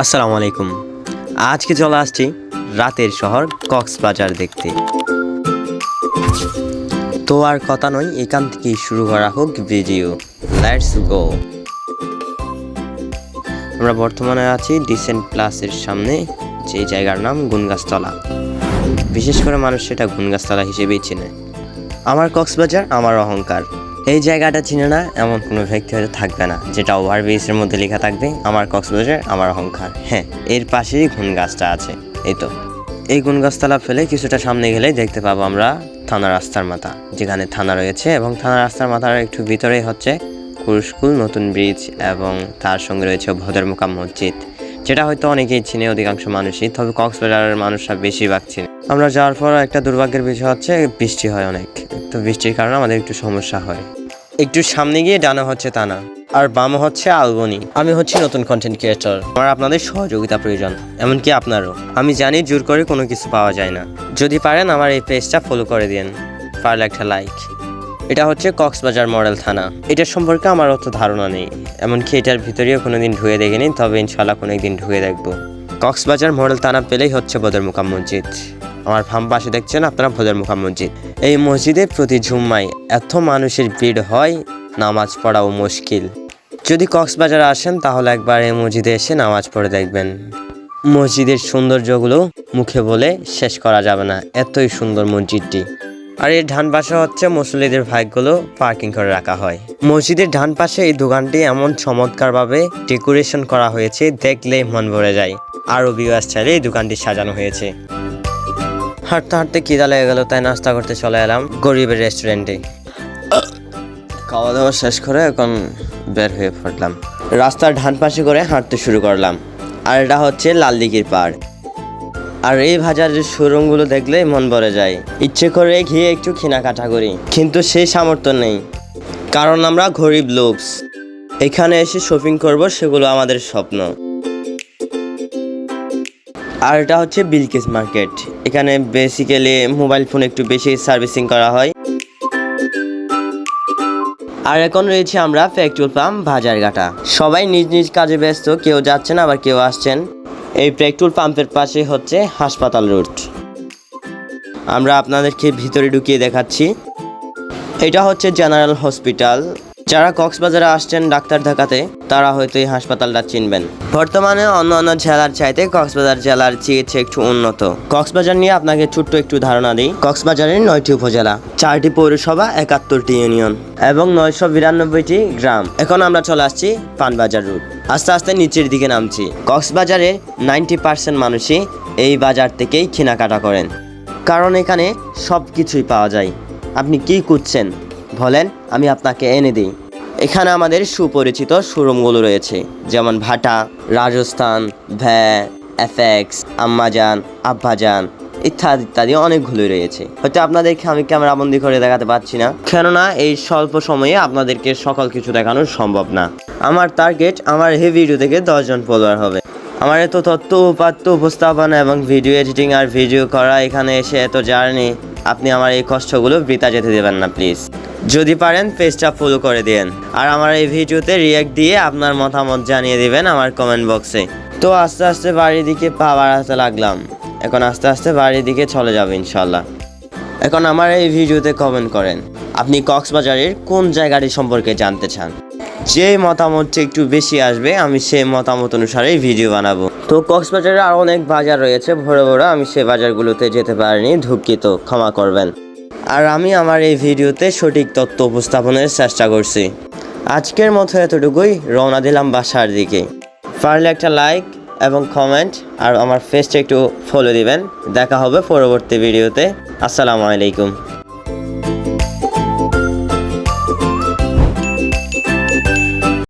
আসসালামু আলাইকুম। আজকে চলে আসছি রাতের শহর কক্সবাজার দেখতে। তো আর কথা নয়, এখান থেকেই শুরু করা হোক ভিডিও। লেটস গো আমরা বর্তমানে আছি ডিসেন্ট প্লাসের সামনে, যে জায়গার নাম গুনগাছতলা। বিশেষ করে মানুষ সেটা গুনগাছতলা হিসেবেই চেনে। আমার কক্সবাজার, আমার অহংকার। এই জায়গাটা চিনে না, এমন কোনো ব্যক্তি হয়তো থাকবে না, যেটা ওভারব্রিজের মধ্যে লেখা থাকবে, আমার কক্সবাজার, আমার অহংকার। হ্যাঁ এর পাশেই গুন গাছটা আছে, এই তো। এই গুন গাছতলা ফেলে কিছুটা সামনে গেলেই দেখতে পাবো আমরা থানা রাস্তার মাথা, যেখানে থানা রয়েছে এবং থানা রাস্তার মাথার একটু ভিতরেই হচ্ছে কুরুস্কুল নতুন ব্রিজ এবং তার সঙ্গে রয়েছে ভদরমুকাম মসজিদ। যেটা হয়তো অনেকেই চিনে, অধিকাংশ মানুষই। তবে কক্সবাজারের মানুষরা বেশিরভাগ চিনে। আমরা যাওয়ার পর একটা দুর্ভাগ্যের বিষয় হচ্ছে, বৃষ্টি হয় অনেক। তো বৃষ্টির কারণে আমাদের একটু সমস্যা হয়। একটু সামনে গিয়ে ডানা হচ্ছে তানা আর বামে হচ্ছে আলবনি। আমি হচ্ছি নতুন কন্টেন্ট ক্রিয়েটর আমার আপনাদের সহযোগিতা প্রয়োজন, এমনকি আপনারও। আমি জানি জোর করে কোনো কিছু পাওয়া যায় না। যদি পারেন আমার এই পেজটা ফলো করে দিন পারলে একটা লাইক এটা হচ্ছে কক্সবাজার মডেল থানা। এটার সম্পর্কে আমার অত ধারণা নেই, এমনকি এটার ভিতরেও কোনোদিন ঢুকে দেখিনি, তবে ইনশাল্লাহ কোনো একদিন ঢুকে দেখব। কক্সবাজার মডেল থানা পেলেই হচ্ছে বদরমুকাম মসজিদ। আমার ভাম পাশে দেখছেন আপনারা বদরমুকাম মসজিদ। এই মসজিদে প্রতি জুম্মায় এত মানুষের ভিড় হয়, নামাজ পড়াও মুশকিল। যদি কক্সবাজার আসেন, তাহলে একবার এই মসজিদে এসে নামাজ পড়ে দেখবেন। মসজিদের সৌন্দর্যগুলো মুখে বলে শেষ করা যাবে না, এতই সুন্দর মসজিদটি। আর এর ডান পাশে হচ্ছে মুসল্লিদের ভাইগুলো পার্কিং করে রাখা হয়। মসজিদের ডান পাশে এই দোকানটি এমন চমৎকারভাবে ডেকোরেশন করা হয়েছে, দেখলে মন ভরে যায়। বিবাস চাইলে এই দোকানটি সাজানো হয়েছে। হাঁটতে হাঁটতে খিদা লেগে গেল তাই নাস্তা করতে চলে এলাম গরিবের রেস্টুরেন্টে। খাওয়া দাওয়া শেষ করে এখন বের হয়ে পড়লাম। রাস্তার ডান পাশে করে হাঁটতে শুরু করলাম। আর এটা হচ্ছে লাল দিঘির পাড়। আর এই বাজারের শোরুমগুলো দেখলে মন ভরে যায়। ইচ্ছে করে গিয়ে একটু কেনাকাটা করি, কিন্তু সেই সামর্থ্য নেই, কারণ আমরা গরিব লোকস। এখানে এসে শপিং করব সেগুলো আমাদের স্বপ্ন। আর এটা হচ্ছে বিলকিস মার্কেট। এখানে বেসিক্যালি মোবাইল ফোন একটু বেশি সার্ভিসিং করা হয়। আর এখন রয়েছে আমরা পেট্রোল পাম্প বাজারঘাটা। সবাই নিজ নিজ কাজে ব্যস্ত, কেউ যাচ্ছেন আবার কেউ আসছেন। এই পেট্রোল পাম্পের পাশে হচ্ছে হাসপাতাল রোড। আমরা আপনাদেরকে ভিতরে ঢুকিয়ে দেখাচ্ছি। এটা হচ্ছে জেনারেল হসপিটাল। যারা কক্সবাজারে আসছেন ডাক্তার দেখাতে, তারা হয়তো এই হাসপাতালটা চিনবেন। বর্তমানে অন্য অন্য জেলার চাইতে কক্সবাজার জেলার চিকিৎসা একটু উন্নত। কক্সবাজার নিয়ে আপনাকে ছোট্ট একটু ধারণা দিই। কক্সবাজারের নয়টি উপজেলা, চারটি পৌরসভা, একাত্তরটি ইউনিয়ন এবং নয়শো বিরানব্বইটি গ্রাম। এখন আমরা চলে আসছি পানবাজার রুট। আস্তে আস্তে নিচের দিকে নামছি। কক্সবাজারের নাইনটি পার্সেন্ট মানুষই এই বাজার থেকেই কেনাকাটা করেন। কারণ এখানে সব কিছুই পাওয়া যায়। আপনি কি খুঁজছেন? বলেন, আমি আপনাকে এনে দিই। এখানে আমাদের সুপরিচিত শোরুমগুলো রয়েছে, যেমন ভাটা, রাজস্থান, ভ্যা, এফএক্স, আম্মাজান, আব্বাজান ইত্যাদি ইত্যাদি অনেকগুলোই রয়েছে। হয়তো আপনাদেরকে আমি ক্যামেরা বন্দি করে দেখাতে পারছি না। কেননা এই স্বল্প সময়ে আপনাদেরকে সকল কিছু দেখানো সম্ভব না। আমার টার্গেট আমার এই ভিডিও থেকে দশজন ফলোয়ার হবে। আমার এত তথ্য, উপাত্ত উপস্থাপনা এবং ভিডিও এডিটিং আর ভিডিও করা এখানে এসে এত জার্নি আপনি আমার এই কষ্টগুলো বৃতা যেতে দেবেন না প্লিজ যদি পারেন পেজটা ফলো করে দিন আর আমার এই ভিডিওতে রিয়াক্ট দিয়ে আপনার মতামত জানিয়ে দিবেন আমার কমেন্ট বক্সে তো আস্তে আস্তে বাড়ির দিকে পা বাড়াতে লাগলাম। এখন আস্তে আস্তে বাড়ির দিকে চলে যাবে ইনশাল্লাহ এখন আমার এই ভিডিওতে কমেন্ট করেন, আপনি কক্সবাজারের কোন জায়গাটি সম্পর্কে জানতে চান? যে মতামতটা একটু বেশি আসবে, আমি সেই মতামত অনুসারেই ভিডিও বানাবো। তো কক্সবাজারে আরও অনেক বাজার রয়েছে, ভোরে ভোরে আমি সেই বাজারগুলোতে যেতে পারিনি দুঃখিত ক্ষমা করবেন। আর আমি আমার এই ভিডিওতে সঠিক তথ্য উপস্থাপনের চেষ্টা করছি। আজকের মতো এতটুকুই, রওনা দিলাম বাসার দিকে। পারলে একটা লাইক এবং কমেন্ট আর আমার ফেসটা একটু ফলো দিবেন। দেখা হবে পরবর্তী ভিডিওতে। আসসালামু আলাইকুম।